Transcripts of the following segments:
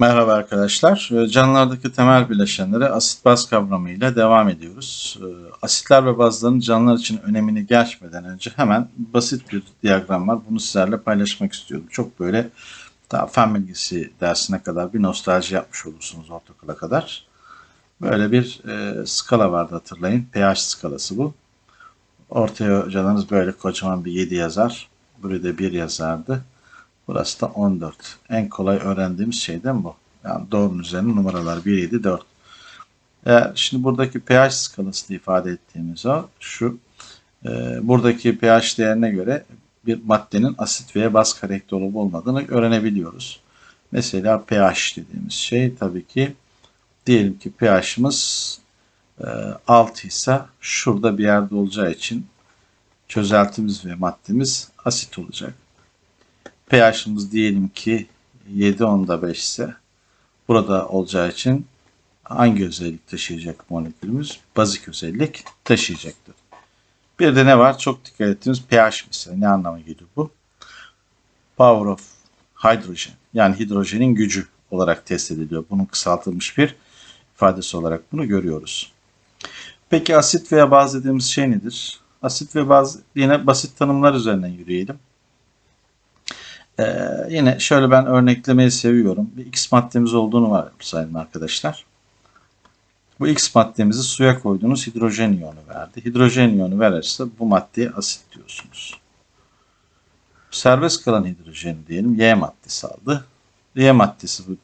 Merhaba arkadaşlar. Ee, Canlılardaki temel bileşenlere asit baz kavramıyla devam ediyoruz. Ee, Asitler ve bazların canlılar için önemini geçmeden önce hemen basit bir diyagram var. Bunu sizlerle paylaşmak istiyorum. Çok böyle daha fen bilgisi dersine kadar bir nostalji yapmış olursunuz ortaokula kadar. Böyle bir e, skala vardı hatırlayın. pH skalası bu. Ortaya hocalarınız böyle kocaman bir 7 yazar. Buraya da 1 yazardı. Burası da 14. En kolay öğrendiğimiz şeyden bu. Yani doğrunun üzerine numaralar 1, 7, 4. Eğer şimdi buradaki pH skalasını ifade ettiğimiz o şu. e, buradaki pH değerine göre bir maddenin asit veya baz karakteri olup olmadığını öğrenebiliyoruz. Mesela pH dediğimiz şey tabii ki diyelim ki pH'ımız e, 6 ise şurada bir yerde olacağı için çözeltimiz ve maddemiz asit olacak pH'ımız diyelim ki 7 onda 5 ise burada olacağı için hangi özellik taşıyacak molekülümüz? Bazik özellik taşıyacaktır. Bir de ne var? Çok dikkat ettiğimiz pH mesela. Ne anlama geliyor bu? Power of hydrogen. Yani hidrojenin gücü olarak test ediliyor. Bunun kısaltılmış bir ifadesi olarak bunu görüyoruz. Peki asit veya baz dediğimiz şey nedir? Asit ve baz yine basit tanımlar üzerinden yürüyelim. Ee, yine şöyle ben örneklemeyi seviyorum. Bir X maddemiz olduğunu varsayalım arkadaşlar. Bu X maddemizi suya koyduğunuz hidrojen iyonu verdi. Hidrojen iyonu verirse bu maddeye asit diyorsunuz. Serbest kalan hidrojen diyelim Y maddesi aldı. Y maddesi bu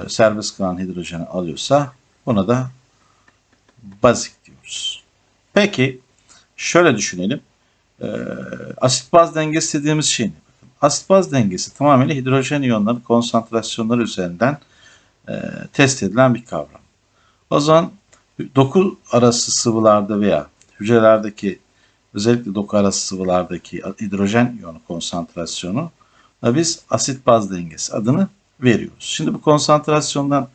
e, serbest kalan hidrojeni alıyorsa buna da bazik diyoruz. Peki şöyle düşünelim. Ee, asit baz dengesi dediğimiz şey ne? Asit baz dengesi tamamıyla hidrojen iyonları konsantrasyonları üzerinden e, test edilen bir kavram. O zaman doku arası sıvılarda veya hücrelerdeki özellikle doku arası sıvılardaki hidrojen iyonu konsantrasyonu biz asit baz dengesi adını veriyoruz. Şimdi bu konsantrasyondan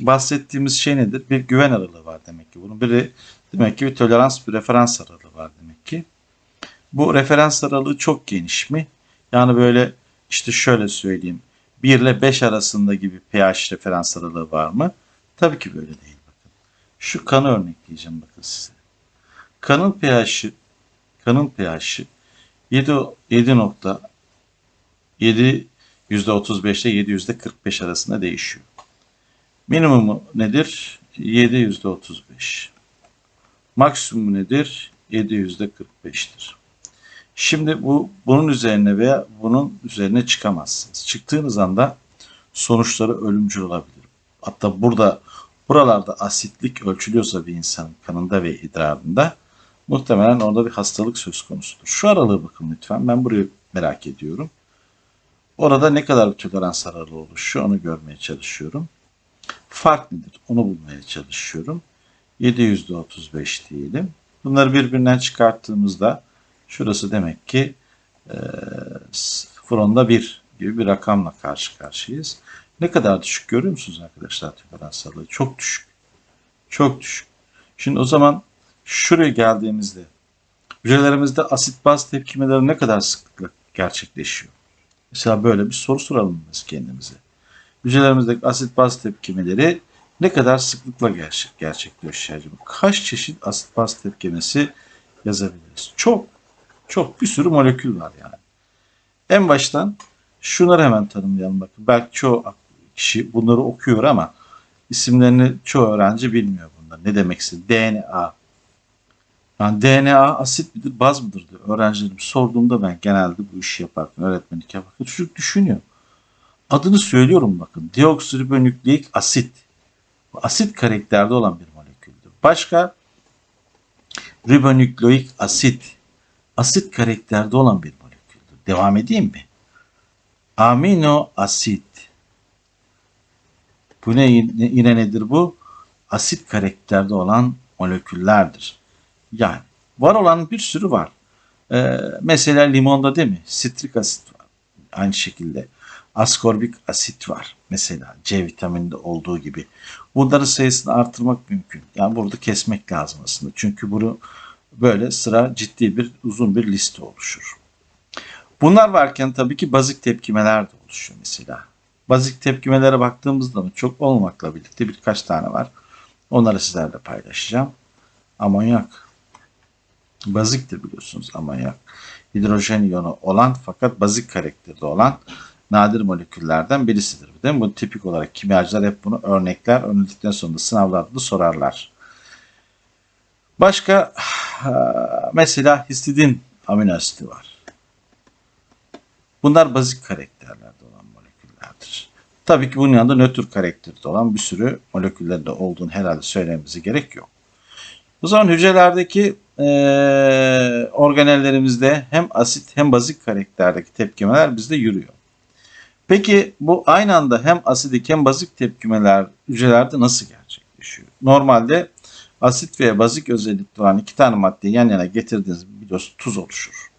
bahsettiğimiz şey nedir? Bir güven aralığı var demek ki. Bunun biri demek ki bir tolerans, bir referans aralığı var demek ki. Bu referans aralığı çok geniş mi? Yani böyle işte şöyle söyleyeyim. 1 ile 5 arasında gibi pH referans aralığı var mı? Tabii ki böyle değil bakın. Şu kanı örnekleyeceğim bakın size. Kanın pH'i kanın pH'i 7 7.7 %35 ile 7 %45 arasında değişiyor. Minimumu nedir? 7 %35. Maksimumu nedir? 7 %45'tir. Şimdi bu bunun üzerine veya bunun üzerine çıkamazsınız. Çıktığınız anda sonuçları ölümcül olabilir. Hatta burada buralarda asitlik ölçülüyorsa bir insanın kanında ve idrarında muhtemelen orada bir hastalık söz konusudur. Şu aralığı bakın lütfen. Ben burayı merak ediyorum. Orada ne kadar bir tolerans aralığı oluşuyor onu görmeye çalışıyorum. Fark nedir? Onu bulmaya çalışıyorum. 7 %35 diyelim. Bunları birbirinden çıkarttığımızda Şurası demek ki e, fronda 1 gibi bir rakamla karşı karşıyayız. Ne kadar düşük görüyor musunuz arkadaşlar tolerans aralığı? Çok düşük. Çok düşük. Şimdi o zaman şuraya geldiğimizde hücrelerimizde asit baz tepkimeleri ne kadar sıklıkla gerçekleşiyor? Mesela böyle bir soru soralım biz kendimize. Hücrelerimizdeki asit baz tepkimeleri ne kadar sıklıkla gerçek, gerçekleşiyor acaba? Kaç çeşit asit baz tepkimesi yazabiliriz? Çok. Çok bir sürü molekül var yani. En baştan şunları hemen tanımlayalım bakın. Belki çoğu kişi bunları okuyor ama isimlerini çoğu öğrenci bilmiyor bunlar. Ne demek istediği? DNA. Yani DNA asit midir, baz mıdır diyor. Öğrencilerim sorduğumda ben genelde bu işi yaparken, öğretmenlik yaparken çocuk düşünüyor. Adını söylüyorum bakın. Deoksiribonükleik asit. Bu asit karakterde olan bir moleküldür. Başka ribonükleik asit asit karakterde olan bir moleküldür. Devam edeyim mi? Amino asit. Bu ne yine nedir bu? Asit karakterde olan moleküllerdir. Yani var olan bir sürü var. Ee, mesela limonda değil mi? Sitrik asit var. Aynı şekilde askorbik asit var. Mesela C vitamininde olduğu gibi. Bunların sayısını artırmak mümkün. Yani burada kesmek lazım aslında. Çünkü bunu böyle sıra ciddi bir uzun bir liste oluşur. Bunlar varken tabii ki bazik tepkimeler de oluşuyor mesela. Bazik tepkimelere baktığımızda mı çok olmakla birlikte birkaç tane var. Onları sizlerle paylaşacağım. Amonyak. Baziktir biliyorsunuz amonyak. Hidrojen iyonu olan fakat bazik karakterde olan nadir moleküllerden birisidir. Değil mi? Bu tipik olarak kimyacılar hep bunu örnekler. Önüldükten sonra da sınavlarda da sorarlar. Başka mesela histidin amino asidi var. Bunlar bazik karakterlerde olan moleküllerdir. Tabii ki bunun yanında nötr karakterde olan bir sürü moleküllerde olduğunu herhalde söylememize gerek yok. O zaman hücrelerdeki e, organellerimizde hem asit hem bazik karakterdeki tepkimeler bizde yürüyor. Peki bu aynı anda hem asidik hem bazik tepkimeler hücrelerde nasıl gerçekleşiyor? Normalde asit ve bazik özellikli olan iki tane maddeyi yan yana getirdiğiniz biliyorsunuz tuz oluşur.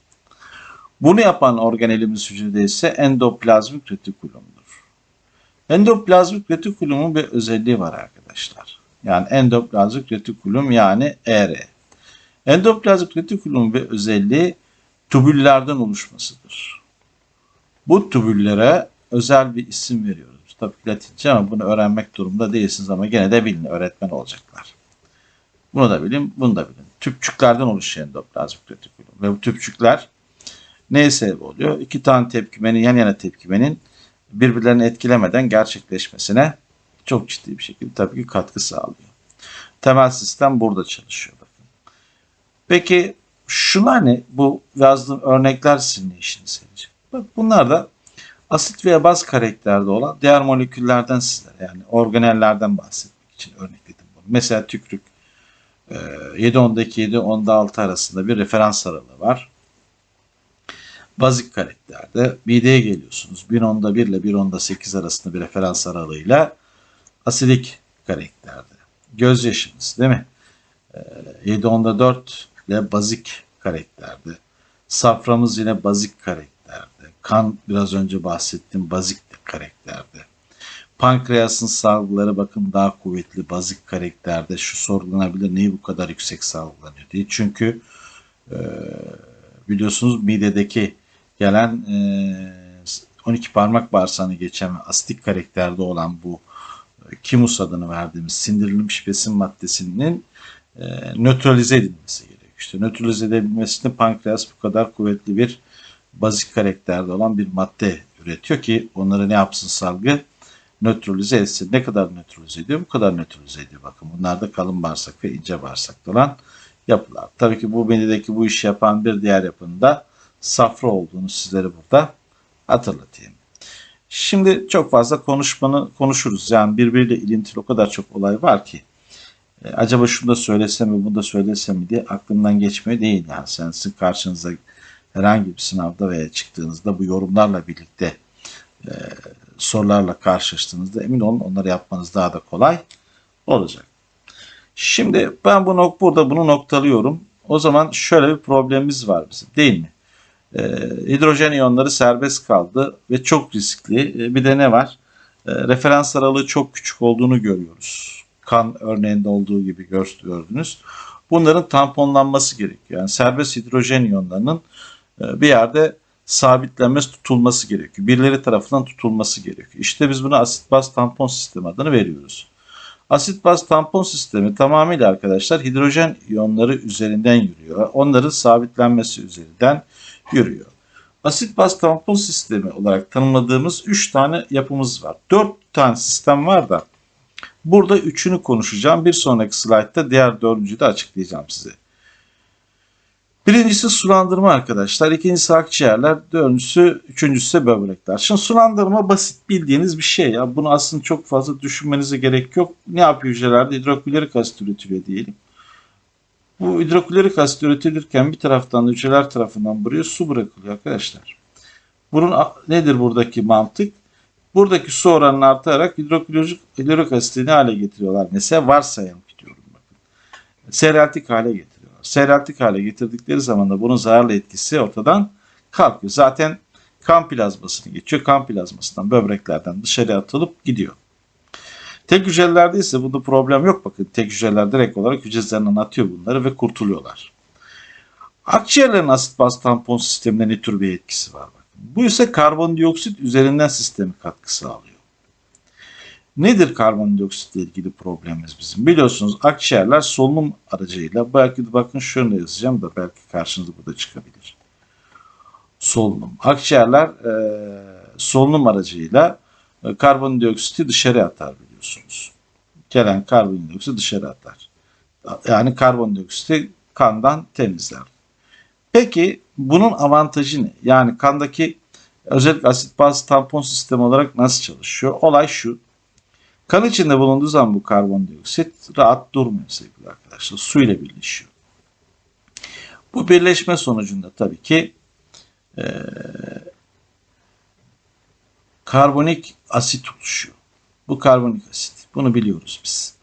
Bunu yapan organelimiz hücrede ise endoplazmik retikulumdur. Endoplazmik retikulumun bir özelliği var arkadaşlar. Yani endoplazmik retikulum yani ER. Endoplazmik retikulumun bir özelliği tubüllerden oluşmasıdır. Bu tubüllere özel bir isim veriyoruz. Tabii Latince ama bunu öğrenmek durumunda değilsiniz ama gene de bilin öğretmen olacaklar. Bunu da bilin, bunu da bilin. Tüpçüklerden oluşuyor endoplazmik retikulum. Ve bu tüpçükler neye sebep oluyor? İki tane tepkimenin, yan yana tepkimenin birbirlerini etkilemeden gerçekleşmesine çok ciddi bir şekilde tabii ki katkı sağlıyor. Temel sistem burada çalışıyor bakın. Peki şunlar ne? Bu yazdığım örnekler sizin işinize yarayacak? Bak bunlar da asit veya baz karakterde olan diğer moleküllerden sizlere yani organellerden bahsetmek için örnekledim bunu. Mesela tükrük 7-10'daki 7-10'da 6 arasında bir referans aralığı var. Bazik karakterde mideye geliyorsunuz. 1-10'da 1 ile 1-10'da 8 arasında bir referans aralığıyla asidik karakterde. Gözyaşınız değil mi? 7-10'da 4 ile bazik karakterde. Saframız yine bazik karakterde. Kan biraz önce bahsettiğim bazik karakterde. Pankreasın salgıları bakın daha kuvvetli bazik karakterde. Şu sorgulanabilir neyi bu kadar yüksek salgılanıyor diye. Çünkü e, biliyorsunuz midedeki gelen e, 12 parmak bağırsağını geçen asitik karakterde olan bu e, kimus adını verdiğimiz sindirilmiş besin maddesinin e, nötralize edilmesi gerekiyor. İşte nötralize edilmesi için pankreas bu kadar kuvvetli bir bazik karakterde olan bir madde üretiyor ki onları ne yapsın salgı? Nötralize etsin. Ne kadar nötralize ediyor? Bu kadar nötralize ediyor. Bakın bunlar da kalın bağırsak ve ince bağırsakta olan yapılar. Tabii ki bu menüdeki bu işi yapan bir diğer yapının da safra olduğunu sizlere burada hatırlatayım. Şimdi çok fazla konuşmanı konuşuruz. Yani birbiriyle ilintili o kadar çok olay var ki. E, acaba şunu da söylesem mi, bunu da söylesem mi diye aklımdan geçmiyor değil. Yani sen sizin karşınıza herhangi bir sınavda veya çıktığınızda bu yorumlarla birlikte e, sorularla karşılaştığınızda emin olun onları yapmanız daha da kolay olacak. Şimdi ben bu nok burada bunu noktalıyorum. O zaman şöyle bir problemimiz var bizim değil mi? Ee, hidrojen iyonları serbest kaldı ve çok riskli. Ee, bir de ne var? Ee, referans aralığı çok küçük olduğunu görüyoruz. Kan örneğinde olduğu gibi gördünüz. Bunların tamponlanması gerekiyor. Yani serbest hidrojen iyonlarının e, bir yerde sabitlenmesi, tutulması gerekiyor. Birileri tarafından tutulması gerekiyor. İşte biz buna asit baz tampon sistemi adını veriyoruz. Asit baz tampon sistemi tamamıyla arkadaşlar hidrojen iyonları üzerinden yürüyor. Onların sabitlenmesi üzerinden yürüyor. Asit baz tampon sistemi olarak tanımladığımız 3 tane yapımız var. 4 tane sistem var da burada üçünü konuşacağım. Bir sonraki slaytta diğer dördüncüyü de açıklayacağım size. Birincisi sulandırma arkadaşlar. İkincisi akciğerler. Dördüncüsü, üçüncüsü de böbrekler. Şimdi sulandırma basit bildiğiniz bir şey ya. Bunu aslında çok fazla düşünmenize gerek yok. Ne yapıyor hücrelerde? Hidroklorik asit üretiliyor diyelim. Bu hidroklorik asit üretilirken bir taraftan hücreler tarafından buraya su bırakılıyor arkadaşlar. Bunun nedir buradaki mantık? Buradaki su oranını artarak hidroklorik, hidroklorik asiti ne hale getiriyorlar? Mesela varsayalım diyorum bakın. Seyreltik hale getiriyorlar. Seyreltik hale getirdikleri zaman da bunun zararlı etkisi ortadan kalkıyor. Zaten kan plazmasını geçiyor. Kan plazmasından böbreklerden dışarı atılıp gidiyor. Tek hücrelerde ise bunda problem yok. Bakın tek hücreler direkt olarak hücrelerinden atıyor bunları ve kurtuluyorlar. Akciğerlerin asit baz tampon sisteminde ne tür bir etkisi var? Bakın. Bu ise karbondioksit üzerinden sistemi katkı sağlıyor. Nedir karbondioksitle ilgili problemimiz bizim? Biliyorsunuz akciğerler solunum aracıyla belki de bakın şunu yazacağım da belki karşınıza bu da çıkabilir. Solunum. Akciğerler e, solunum aracıyla e, karbondioksiti dışarı atar biliyorsunuz. Gelen karbondioksit dışarı atar. Yani karbondioksiti kandan temizler. Peki bunun avantajı ne? Yani kandaki özellikle asit baz tampon sistemi olarak nasıl çalışıyor? Olay şu. Kan içinde bulunduğu zaman bu karbondioksit rahat durmuyor sevgili arkadaşlar. Su ile birleşiyor. Bu birleşme sonucunda tabii ki e, karbonik asit oluşuyor. Bu karbonik asit. Bunu biliyoruz biz.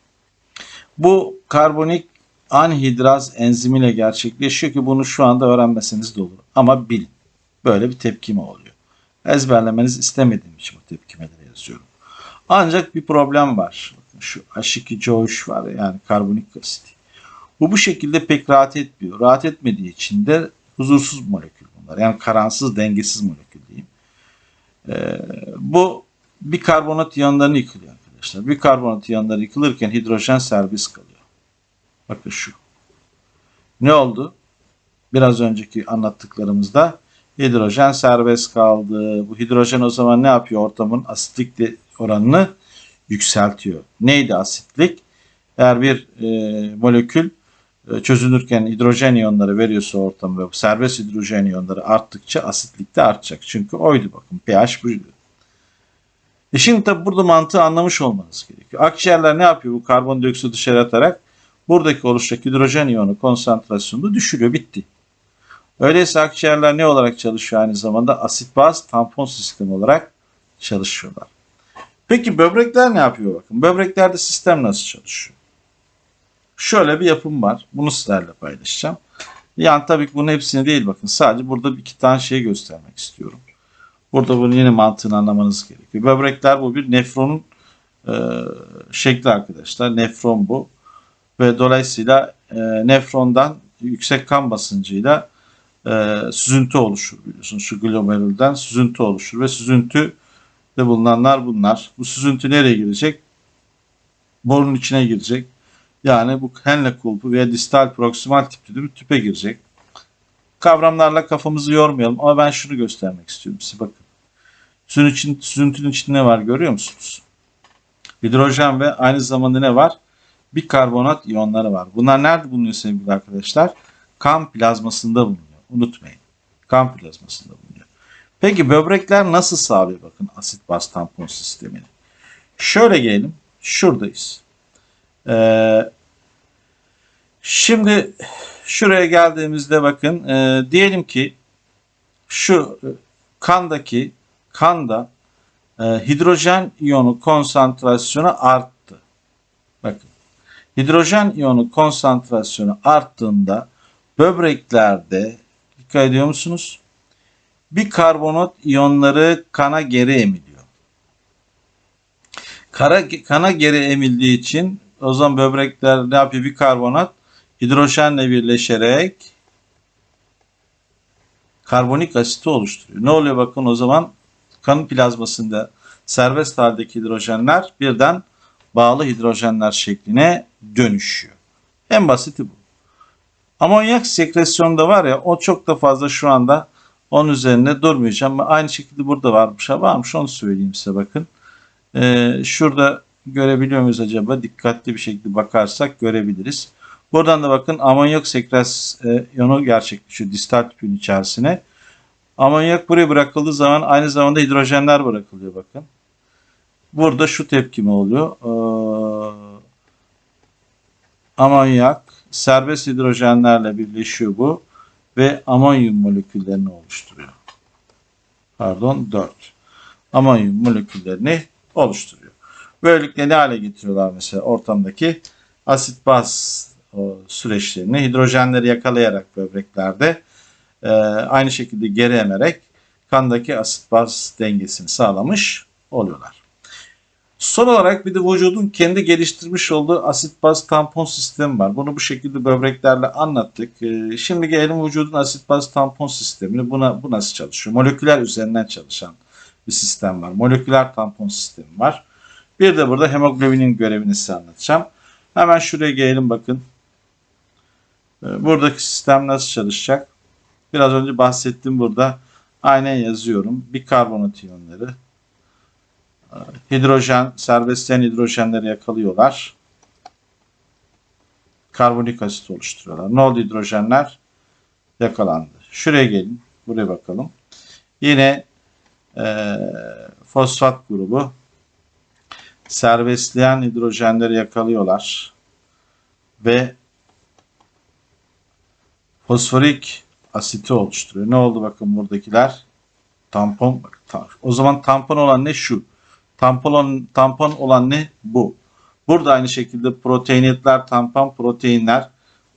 Bu karbonik anhidraz enzimiyle gerçekleşiyor ki bunu şu anda öğrenmeseniz de olur. Ama bilin. Böyle bir tepkime oluyor. Ezberlemenizi istemediğim için bu tepkimeleri yazıyorum. Ancak bir problem var. Şu H2COH var ya, yani karbonik asit. Bu bu şekilde pek rahat etmiyor. Rahat etmediği için de huzursuz molekül bunlar. Yani karansız, dengesiz molekül diyeyim. Ee, bu bir karbonat iyonlarını yıkılıyor arkadaşlar. Bir karbonat iyonları yıkılırken hidrojen serbest kalıyor. Bakın şu. Ne oldu? Biraz önceki anlattıklarımızda hidrojen serbest kaldı. Bu hidrojen o zaman ne yapıyor? Ortamın asitlik oranını yükseltiyor. Neydi asitlik? Eğer bir e, molekül e, çözünürken hidrojen iyonları veriyorsa ortam ve serbest hidrojen iyonları arttıkça asitlik de artacak. Çünkü oydu bakın pH buydu. E şimdi tabi burada mantığı anlamış olmanız gerekiyor. Akciğerler ne yapıyor bu karbondioksit dışarı atarak? Buradaki oluşacak hidrojen iyonu konsantrasyonunu düşürüyor. Bitti. Öyleyse akciğerler ne olarak çalışıyor aynı zamanda? Asit baz tampon sistemi olarak çalışıyorlar. Peki böbrekler ne yapıyor bakın? Böbreklerde sistem nasıl çalışıyor? Şöyle bir yapım var. Bunu sizlerle paylaşacağım. Yani tabii ki bunun hepsini değil bakın. Sadece burada bir iki tane şey göstermek istiyorum. Burada bunun yine mantığını anlamanız gerekiyor. Böbrekler bu bir nefronun e, şekli arkadaşlar. Nefron bu. Ve dolayısıyla e, nefrondan yüksek kan basıncıyla e, süzüntü oluşur biliyorsunuz. Şu glomerülden süzüntü oluşur ve süzüntü de bulunanlar bunlar. Bu süzüntü nereye girecek? Borunun içine girecek. Yani bu Henle kulpu veya distal proksimal tipli bir tüpe girecek. Kavramlarla kafamızı yormayalım ama ben şunu göstermek istiyorum size bakın. Süzüntünün, süzüntünün içinde ne var görüyor musunuz? Hidrojen ve aynı zamanda ne var? Bir karbonat iyonları var. Bunlar nerede bulunuyor sevgili arkadaşlar? Kan plazmasında bulunuyor. Unutmayın. Kan plazmasında bulunuyor. Peki böbrekler nasıl sağlıyor bakın asit baz tampon sistemini? Şöyle gelelim. Şuradayız. Ee, şimdi şuraya geldiğimizde bakın e, diyelim ki şu e, kandaki kanda e, hidrojen iyonu konsantrasyonu arttı. Bakın hidrojen iyonu konsantrasyonu arttığında böbreklerde dikkat ediyor musunuz? Bir karbonat iyonları kana geri emiliyor. Kara, kana geri emildiği için o zaman böbrekler ne yapıyor? Bir karbonat hidrojenle birleşerek karbonik asiti oluşturuyor. Ne oluyor bakın o zaman kan plazmasında serbest haldeki hidrojenler birden bağlı hidrojenler şekline dönüşüyor. En basiti bu. Amonyak sekresyonda var ya o çok da fazla şu anda onun üzerinde durmayacağım. Aynı şekilde burada varmış. Ha varmış onu söyleyeyim size bakın. Ee, şurada görebiliyor muyuz acaba? Dikkatli bir şekilde bakarsak görebiliriz. Buradan da bakın amonyak sekresyonu gerçekleşiyor distal tüpün içerisine. Amonyak buraya bırakıldığı zaman aynı zamanda hidrojenler bırakılıyor bakın. Burada şu tepkime oluyor. Ee, amonyak serbest hidrojenlerle birleşiyor bu ve amonyum moleküllerini oluşturuyor. Pardon 4. Amonyum moleküllerini oluşturuyor. Böylelikle ne hale getiriyorlar mesela ortamdaki asit baz süreçlerini hidrojenleri yakalayarak böbreklerde e, aynı şekilde geri emerek kandaki asit baz dengesini sağlamış oluyorlar. Son olarak bir de vücudun kendi geliştirmiş olduğu asit baz tampon sistemi var. Bunu bu şekilde böbreklerle anlattık. E, şimdi gelelim vücudun asit baz tampon sistemini. Buna bu nasıl çalışıyor? Moleküler üzerinden çalışan bir sistem var. Moleküler tampon sistemi var. Bir de burada hemoglobinin görevini size anlatacağım. Hemen şuraya gelelim bakın. Ee, Buradaki sistem nasıl çalışacak? Biraz önce bahsettim burada. Aynen yazıyorum. Bir karbonat iyonları. Hidrojen, serbestleyen hidrojenleri yakalıyorlar. Karbonik asit oluşturuyorlar. Ne oldu hidrojenler? Yakalandı. Şuraya gelin. Buraya bakalım. Yine eee, fosfat grubu serbestleyen hidrojenleri yakalıyorlar ve fosforik asiti oluşturuyor. Ne oldu bakın buradakiler? Tampon. O zaman tampon olan ne şu? Tampon tampon olan ne? Bu. Burada aynı şekilde proteinitler, tampon proteinler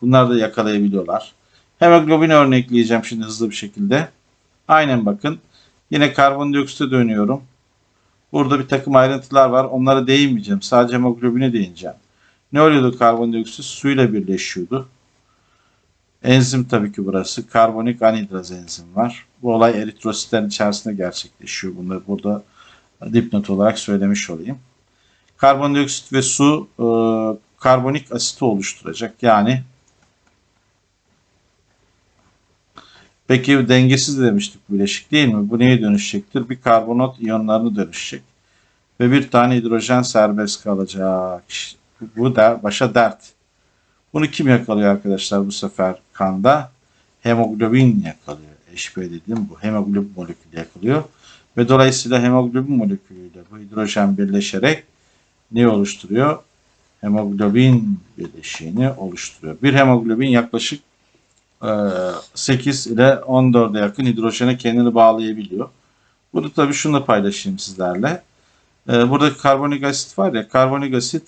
bunlar da yakalayabiliyorlar. Hemoglobin örnekleyeceğim şimdi hızlı bir şekilde. Aynen bakın. Yine karbondioksite dönüyorum. Burada bir takım ayrıntılar var. Onlara değinmeyeceğim. Sadece hemoglobine değineceğim. Ne oluyordu karbondioksit? Suyla birleşiyordu. Enzim tabii ki burası. Karbonik anhidraz enzim var. Bu olay eritrositlerin içerisinde gerçekleşiyor. Bunları burada dipnot olarak söylemiş olayım. Karbondioksit ve su e, karbonik asiti oluşturacak. Yani Peki dengesiz demiştik bileşik değil mi? Bu neye dönüşecektir? Bir karbonat iyonlarını dönüşecek. Ve bir tane hidrojen serbest kalacak. Bu da başa dert. Bunu kim yakalıyor arkadaşlar bu sefer kanda? Hemoglobin yakalıyor. HB dediğim bu. Hemoglobin molekülü yakalıyor. Ve dolayısıyla hemoglobin molekülüyle bu hidrojen birleşerek ne oluşturuyor? Hemoglobin bileşiğini oluşturuyor. Bir hemoglobin yaklaşık e, 8 ile 14'e yakın hidrojene kendini bağlayabiliyor. Bunu tabii şunu paylaşayım sizlerle. E, Burada karbonik asit var ya, karbonik asit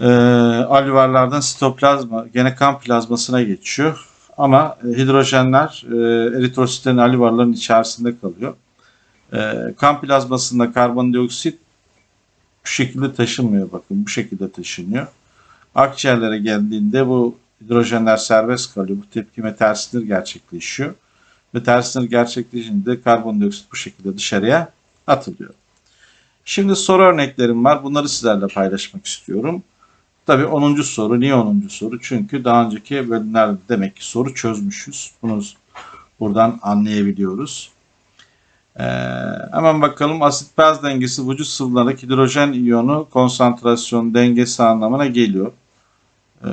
e, alüvarlardan sitoplazma, gene kan plazmasına geçiyor. Ama e, hidrojenler e, eritrositlerin alüvarların içerisinde kalıyor. E, kan plazmasında karbondioksit bu şekilde taşınmıyor bakın bu şekilde taşınıyor. Akciğerlere geldiğinde bu hidrojenler serbest kalıyor. Bu tepkime ters sinir gerçekleşiyor. Ve ters sinir gerçekleşince karbondioksit bu şekilde dışarıya atılıyor. Şimdi soru örneklerim var. Bunları sizlerle paylaşmak istiyorum. Tabii 10. soru. Niye 10. soru? Çünkü daha önceki bölümlerde demek ki soru çözmüşüz. Bunu buradan anlayabiliyoruz. Ee, hemen bakalım asit baz dengesi vücut sıvılarındaki hidrojen iyonu konsantrasyon dengesi anlamına geliyor. Ee,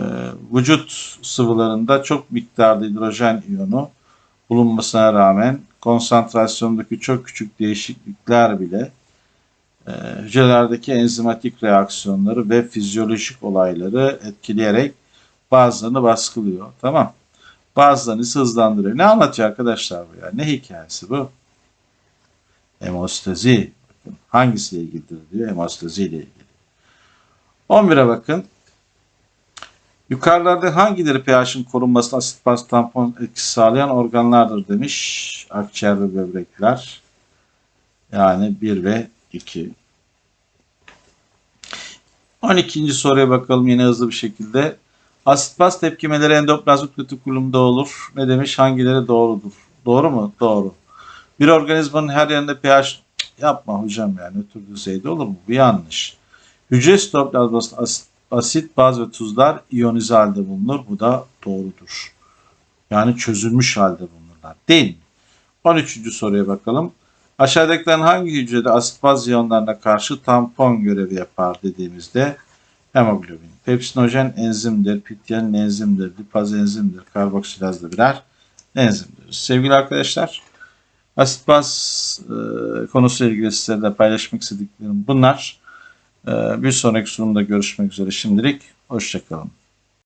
vücut sıvılarında çok miktarda hidrojen iyonu bulunmasına rağmen konsantrasyondaki çok küçük değişiklikler bile hücrelerdeki enzimatik reaksiyonları ve fizyolojik olayları etkileyerek bazılarını baskılıyor. Tamam. Bazılarını hızlandırıyor. Ne anlatıyor arkadaşlar bu ya? Ne hikayesi bu? Hemostazi. Bakın, hangisiyle ilgilidir diyor? Hemostazi ile ilgili. 11'e bakın. Yukarılarda hangileri pH'in korunmasına asit baz tampon etkisi sağlayan organlardır demiş. Akciğer ve böbrekler. Yani 1 ve 2. 12. soruya bakalım yine hızlı bir şekilde. Asit baz tepkimeleri endoplazmik retikulumda olur. Ne demiş? Hangileri doğrudur? Doğru mu? Doğru. Bir organizmanın her yerinde pH yapma hocam yani ötür düzeyde olur mu? Bu yanlış. Hücre sitoplazmasında asit, baz ve tuzlar iyonize halde bulunur. Bu da doğrudur. Yani çözülmüş halde bulunurlar. Değil mi? 13. soruya bakalım. Aşağıdakilerin hangi hücrede asit baz iyonlarına karşı tampon görevi yapar dediğimizde hemoglobin. Pepsinojen enzimdir, pityenin enzimdir, lipaz enzimdir, karboksilaz da birer enzimdir. Sevgili arkadaşlar, asit baz e, konusuyla ilgili sizlerle paylaşmak istediklerim bunlar. E, bir sonraki sunumda görüşmek üzere şimdilik. Hoşçakalın.